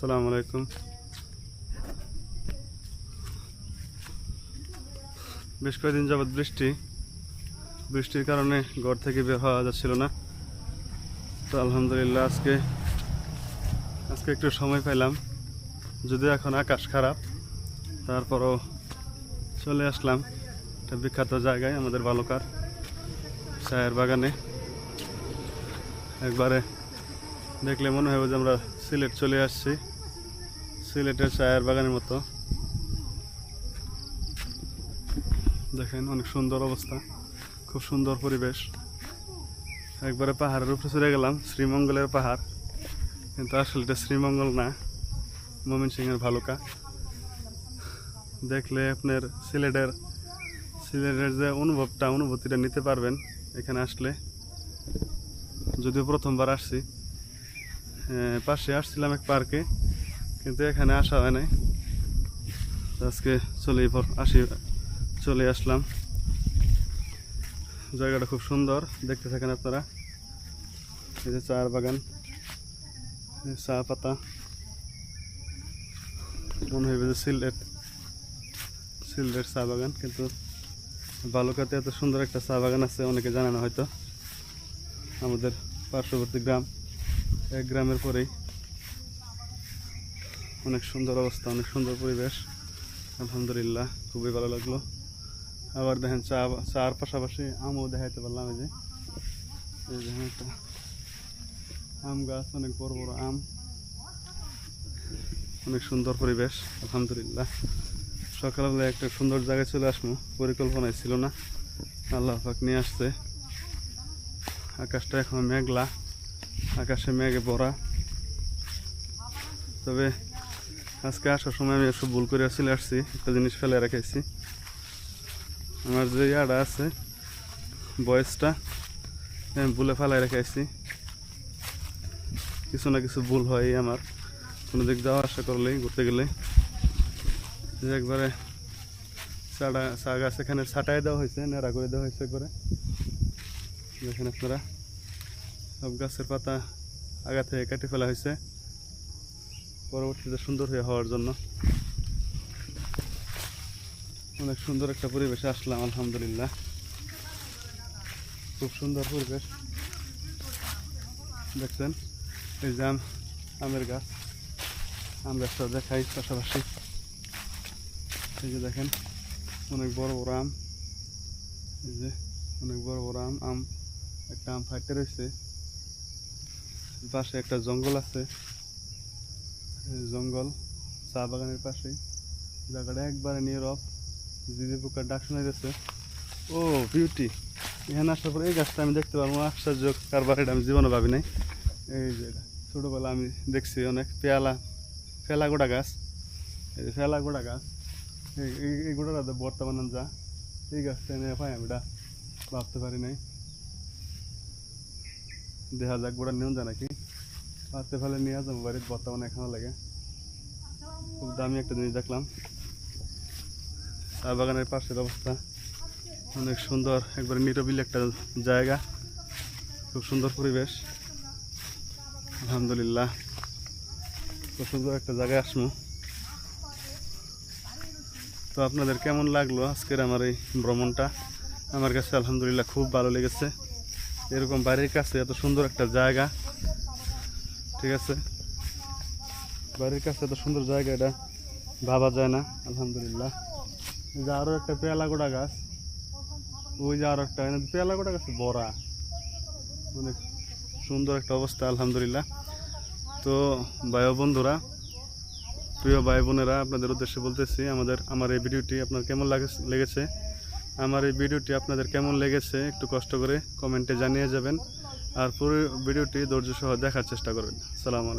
আসসালামু আলাইকুম। বেশ কয়েকদিন যাবৎ বৃষ্টি। বৃষ্টির কারণে ঘর থেকে বের হওয়া যাচ্ছিল না। তো আলহামদুলিল্লাহ আজকে আজকে একটু সময় পাইলাম। যদিও এখন আকাশ খারাপ, তারপরও চলে আসলাম। একটা বিখ্যাত জায়গায়, আমাদের বালুকার চায়ের বাগানে। একবারে দেখলে মনে হবে যে আমরা সিলেট চলে আসছি। সিলেটের চায়ের বাগানের মতো। দেখেন, অনেক সুন্দর অবস্থা। খুব সুন্দর পরিবেশ। একবারে পাহাড়ের উপরে চলে গেলাম, শ্রীমঙ্গলের পাহাড়। কিন্তু আসলে এটা শ্রীমঙ্গল না ময়মনসিংহের ভালুকা। দেখলে আপনার সিলেটের সিলেটের যে অনুভবটা, অনুভূতিটা নিতে পারবেন এখানে আসলে। যদিও প্রথমবার আসছি পাশে আসছিলাম এক পার্কে। কিন্তু এখানে আসা হয় নাই। আজকে চলেই আসি, চলে আসলাম। জায়গাটা খুব সুন্দর, দেখতে থাকেন আপনারা। এই যে চার বাগান, চা পাতা। মনে হইবে যে সিলেট সিলেট চা বাগান, কিন্তু বালুকাতে এত সুন্দর একটা চা বাগান আছে, অনেকে জানে না হয়তো। আমাদের পার্শ্ববর্তী গ্রাম, এক গ্রামের পরেই। অনেক সুন্দর অবস্থা, অনেক সুন্দর পরিবেশ। আলহামদুলিল্লাহ, খুবই ভালো লাগল। আবার দেখেন চা, চার পাশাপাশি আমও দেখাইতে পারলাম এই যে। এই দেখেন একটা আম গাছ, অনেক বড় বড় আম। অনেক সুন্দর পরিবেশ, আলহামদুলিল্লাহ। সকালবেলা একটা সুন্দর জায়গায় চলে আসব, পরিকল্পনায় ছিল না। আল্লাহ পাক নিয়ে আসছে। আকাশটা এখন মেঘলা, আকাশে মেঘে ভরা। তবে আজকে আসার সময় আমি একটু ভুল করে চলে আসছি, একটা জিনিস ফেলে রেখেছি। আমার যে ইয়াটা আছে, বয়সটা, আমি ভুলে ফেলাই রেখেছি। কিছু না কিছু ভুল হয় আমার। কোনো দিক যাওয়া আসা করলেই, ঘুরতে গেলে যে একবারে চাটা, চা গাছ এখানে ছাটাই দেওয়া হয়েছে, নেড়া করে দেওয়া হয়েছে একবারে। দেখেন আপনারা, সব গাছের পাতা আগা থেকে কেটে ফেলা হয়েছে। পরবর্তীতে সুন্দর হয়ে হওয়ার জন্য। অনেক সুন্দর একটা পরিবেশে আসলাম, আলহামদুলিল্লাহ। খুব সুন্দর পরিবেশ। দেখছেন? এই যে আম- আমের গাছ। আম গাছটা দেখাই পাশাপাশি। এই যে দেখেন, অনেক বড় বড় আম। এই যে অনেক বড় বড় আম আম, একটা আম ফাইটে রয়েছে। পাশে একটা জঙ্গল আছে। জঙ্গল, চা বাগানের পাশেই। জায়গাটা একবারে নীরব জিজি পোকার ডাক শোনা গেছে ও বিউটি এখানে আসার পরে এই গাছটা আমি দেখতে পারব আশ্চর্য কারবার, এটা আমি জীবনে ভাবি নাই। এই যে ছোটোবেলা আমি দেখছি অনেক পেয়ালা, ফেলা গোড়া গাছ। এই যে ফেলা গোড়া গাছ, এই, এই- এই গোড়াটা বর্তমানে যা এই গাছটা এনে পাই আমি এটা ভাবতে পারি নাই। দেখা যাক গোড়া নিয়ন যা নাকি হাতে ফেলে নিয়ে যাব, বাড়ির বর্তমানে এখানে লাগে। খুব দামি একটা জিনিস দেখলাম। চা বাগানের পাশের অবস্থা। অনেক সুন্দর, একবার নিরবিল একটা জায়গা। খুব সুন্দর পরিবেশ। আলহামদুলিল্লাহ। খুব সুন্দর একটা জায়গায় আসব তো আপনাদের কেমন লাগল আজকের আমার এই ভ্রমণটা? আমার কাছে আলহামদুলিল্লাহ খুব ভালো লেগেছে। এরকম বাড়ির কাছে এত সুন্দর একটা জায়গা। ঠিক আছে? বাড়ির কাছে এত সুন্দর জায়গা এটা। ভাবা যায় না, আলহামদুলিল্লাহ। এই যে আরও একটা পেয়ালা গোড়া গাছ। ওই যে আরও একটা পেয়ালা গোড়া গাছ বড়া। অনেক সুন্দর একটা অবস্থা, আলহামদুলিল্লাহ। তো ভাই বন্ধুরা, প্রিয় ভাই বোনেরা, আপনাদের উদ্দেশ্যে বলতেছি, আমাদের, আমার এই ভিডিওটি আপনার কেমন লাগে- লেগেছে? আমার এই ভিডিওটি আপনাদের কেমন লেগেছে, একটু কষ্ট করে কমেন্টে জানিয়ে যাবেন। আর পুরো ভিডিওটি ধৈর্য সহ দেখার চেষ্টা করবেন। সালাম আলাইকুম।